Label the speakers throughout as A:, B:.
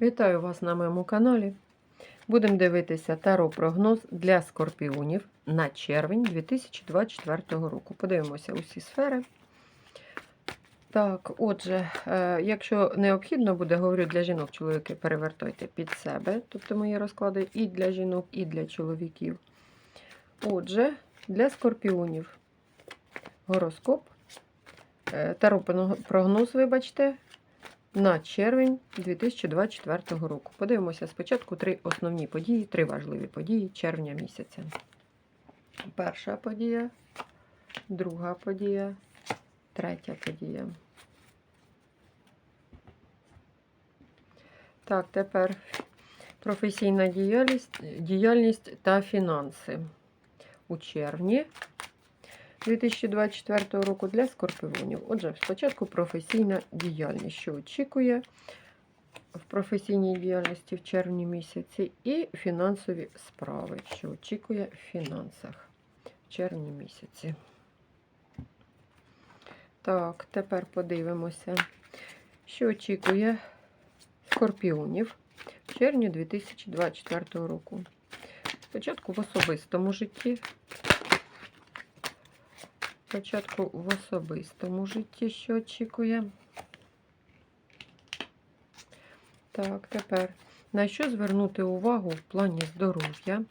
A: Вітаю вас на моєму каналі. Будемо дивитися таро прогноз для скорпіонів на червень 2024 року. Подивимося усі сфери. Так, отже, е, якщо необхідно буде, говорю для жінок, чоловіки, перевертайте під себе, тобто мої розклади і для жінок, і для чоловіків. Отже, для скорпіонів гороскоп, е, таро прогноз, вибачте, на червень 2024 року. Подивимося спочатку три основні події, три важливі події червня місяця. Перша подія, друга подія, третя подія. Так, тепер професійна діяльність, діяльність та фінанси у червні 2024 року для скорпіонів. Отже, спочатку професійна діяльність, що очікує в професійній діяльності в червні місяці, і фінансові справи, що очікує в фінансах в червні місяці. Так, тепер подивимося, що очікує скорпіонів в червні 2024 року. Спочатку в особистому житті. Спочатку в особистому житті, що очікує. Так, тепер на що звернути увагу в плані здоров'я?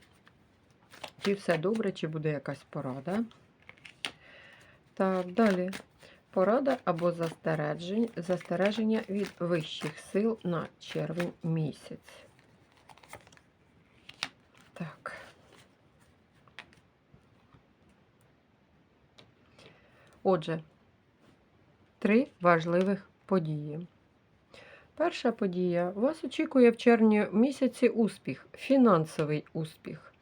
A: Чи все добре, чи буде якась порада? Так, далі. Порада або застереження, від вищих сил на червень місяць. Так. Отже, три важливих події. Перша подія. Вас очікує в червні місяці успіх, фінансовий успіх.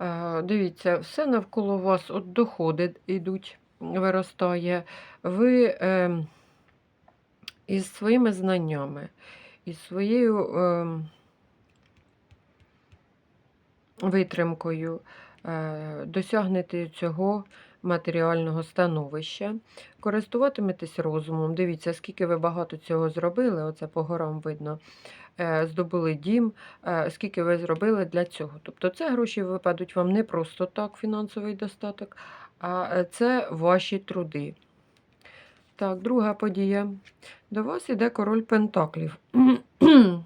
A: Е, Дивіться, все навколо вас от доходи йдуть, виростає. Ви е, із своїми знаннями, із своєю е, витримкою е, досягнете цього матеріального становища, користуватиметесь розумом. Дивіться, скільки ви багато цього зробили, оце по горам видно, е, здобули дім, е, скільки ви зробили для цього. Тобто це гроші випадуть вам не просто так, фінансовий достаток, а е, це ваші труди. Так, друга подія. До вас іде король Пентаклів.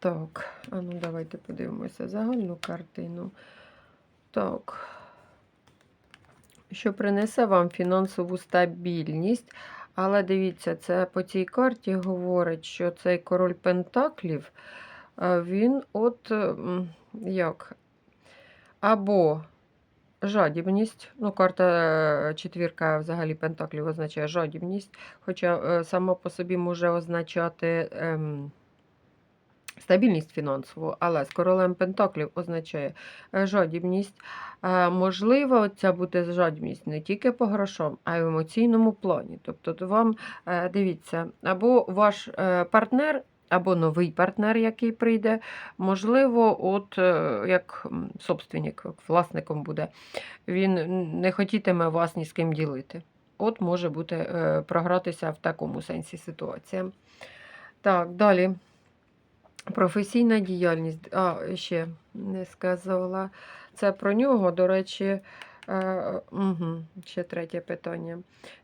A: Так, а ну давайте подивимося загальну картину. Так, що принесе вам фінансову стабільність. Але дивіться, це по цій карті говорить, що цей король Пентаклів, він от як? Або жадібність. Ну, карта е, четвірка взагалі Пентаклів означає жадібність, хоча е, сама по собі може означати. Ем, стабільність фінансову, але з королем Пентаклів означає е, жадібність. Е, можливо, ця буде жадібність не тільки по грошам, а й в емоційному плані. Тобто, вам е, дивіться, або ваш партнер. Або новий партнер, який прийде, можливо, от як собственник, як власником буде, він не хотітиме вас ні з ким ділити. От може бути програтися в такому сенсі ситуація. Так, далі. Професійна діяльність, а, ще не сказала. Це про нього, до речі, е, угу, ще третє питання.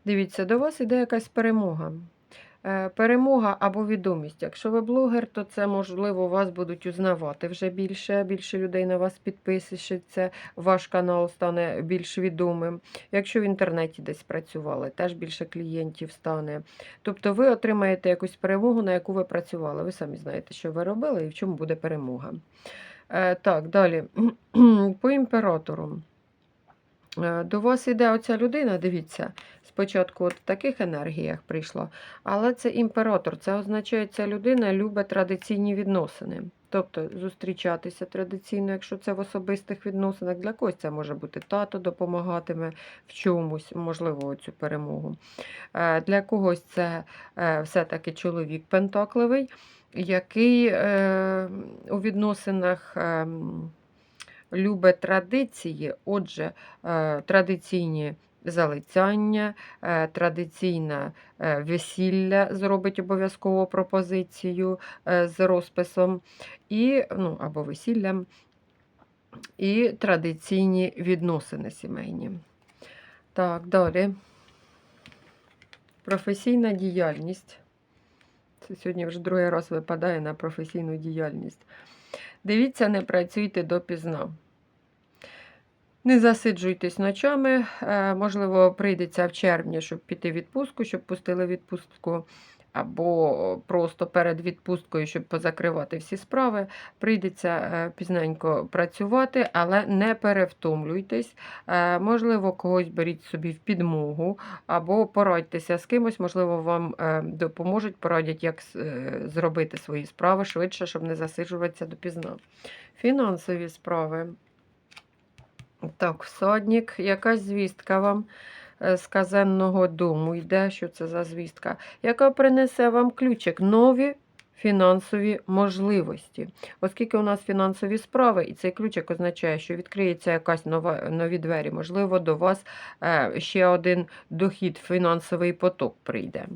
A: Дивіться, до вас іде якась перемога. Е, перемога або відомість. Якщо ви блогер, то це, можливо, вас будуть узнавати вже більше, більше людей на вас підписується, ваш канал стане більш відомим. Якщо в інтернеті десь працювали, теж більше клієнтів стане. Тобто ви отримаєте якусь перемогу, на яку ви працювали. Ви самі знаєте, що ви робили і в чому буде перемога. Е, так, далі. По імператору. Е, до вас іде оця людина, дивіться, спочатку от в таких енергіях прийшла, але це імператор. Це означає, ця людина любить традиційні відносини. Тобто зустрічатися традиційно, якщо це в особистих відносинах, для когось це може бути тато допомагатиме в чомусь, можливо, цю перемогу. Е, для когось це е, все-таки чоловік пентакливий, який у відносинах. Ем, любить традиції, отже, традиційні залицяння, е, традиційне весілля зробить обов'язково пропозицію е, з розписом, і, ну, або весіллям, і традиційні відносини сімейні. Так, далі. Професійна діяльність. Це сьогодні вже другий раз випадає на професійну діяльність. Дивіться, не працюйте допізна. Не засиджуйтесь ночами. Е, Можливо, прийдеться в червні, щоб піти в відпустку, щоб пустили відпустку, або просто перед відпусткою, щоб позакривати всі справи. Прийдеться е, пізненько працювати, але не перевтомлюйтесь. Е, Можливо, когось беріть собі в підмогу, або порадьтеся з кимось, можливо, вам допоможуть, порадять, як зробити свої справи швидше, щоб не засиджуватися допізна. Фінансові справи. Так, всадник, якась звістка вам е, з казенного дому йде, що це за звістка, яка принесе вам ключик нові фінансові можливості. Оскільки у нас фінансові справи, і цей ключик означає, що відкриється якась нова, нові двері, можливо, до вас е, ще один дохід, фінансовий поток прийде.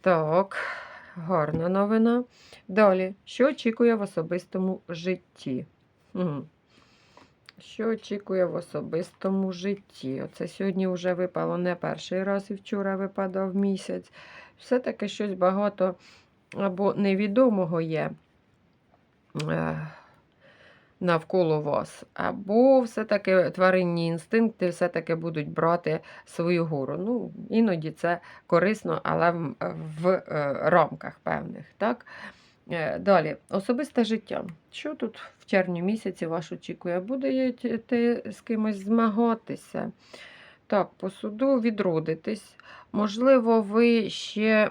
A: Так, гарна новина. Далі, що очікує в особистому житті? Мгм. Що очікує в особистому житті? Оце сьогодні вже випало не перший раз і вчора випадав місяць. Все-таки щось багато або невідомого є е, навколо вас, або все-таки тваринні інстинкти все-таки будуть брати свою гору. Ну, іноді це корисно, але в, в е, рамках певних. Так? Е, Далі, особисте життя. Що тут в червні місяці вас очікує? Будете з кимось змагатися? Так, по суду відродитись. Можливо, ви ще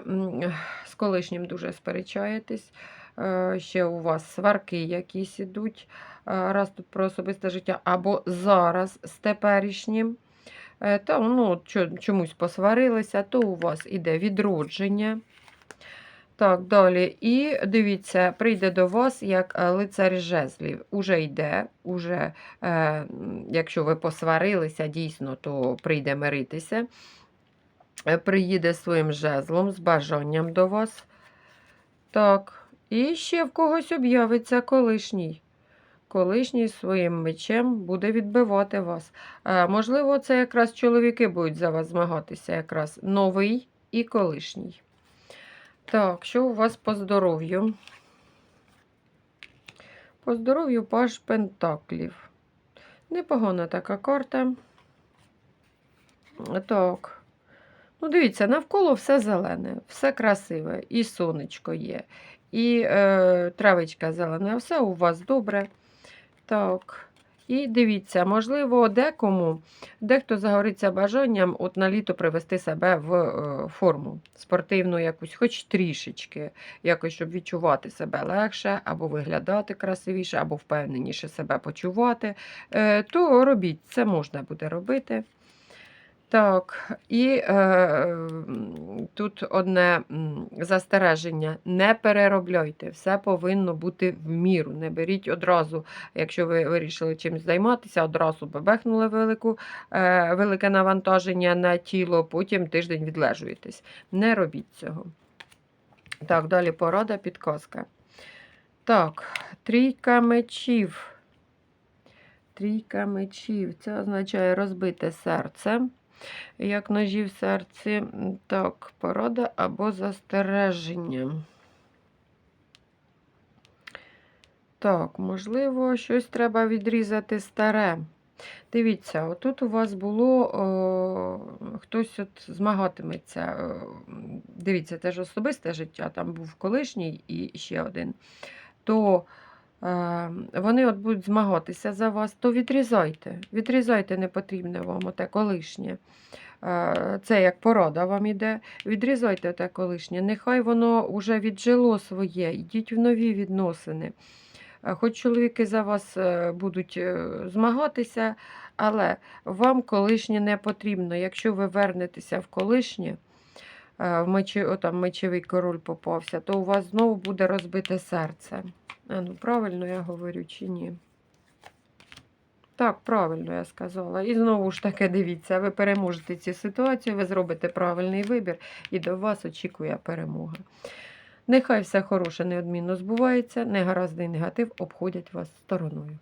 A: з колишнім дуже сперечаєтесь. е, Ще у вас сварки якісь ідуть, е, раз тут про особисте життя, або зараз з теперішнім. Там ну, чомусь посварилися, то у вас іде відродження. Так, далі. І дивіться, прийде до вас як е, лицар жезлів. Уже йде, уже, е, якщо ви посварилися, дійсно, то прийде миритися. Е, Приїде своїм жезлом, з бажанням до вас. Так. І ще в когось об'явиться колишній. Колишній своїм мечем буде відбивати вас. Е, можливо, це якраз чоловіки будуть за вас змагатися, якраз новий і колишній. Так, що у вас по здоров'ю? По здоров'ю паж Пентаклів. Непогана така карта. Так. Ну, дивіться, навколо все зелене, все красиве. І сонечко є, і е, травичка зелена. Все у вас добре. Так. І дивіться, можливо, декому, дехто загориться бажанням от на літо привести себе в е, форму спортивну якусь, хоч трішечки, якось, щоб відчувати себе легше, або виглядати красивіше, або впевненіше себе почувати, е, то робіть, це можна буде робити. Так, і е, тут одне застереження: не переробляйте, все повинно бути в міру. Не беріть одразу, якщо ви вирішили чимось займатися, одразу бебехнули велику, е, велике навантаження на тіло, потім тиждень відлежуєтесь. Не робіть цього. Так, далі порада, підказка. Так, трійка мечів. Трійка мечів. Це означає розбите серце. Як ножі в серці. Так, порада або застереження. Так, можливо, щось треба відрізати старе. Дивіться, отут у вас було о, хтось от змагатиметься. Дивіться, це ж особисте життя, там був колишній і ще один. То вони от будуть змагатися за вас, то відрізайте. Відрізайте непотрібне вам оте колишнє. Е, Це як порада вам іде. Відрізайте те колишнє. Нехай воно вже віджило своє, йдіть в нові відносини. Е, Хоч чоловіки за вас е, будуть е, змагатися, але вам колишнє не потрібно. Якщо ви вернетеся в колишнє, е, в мечі, о, там мечовий король попався, то у вас знову буде розбите серце. А, ну, правильно я говорю чи ні? Так, правильно я сказала. І знову ж таки, дивіться, ви переможете цю ситуацію, ви зробите правильний вибір, і до вас очікує перемога. Нехай все хороше неодмінно збувається, негаразди і негатив обходять вас стороною.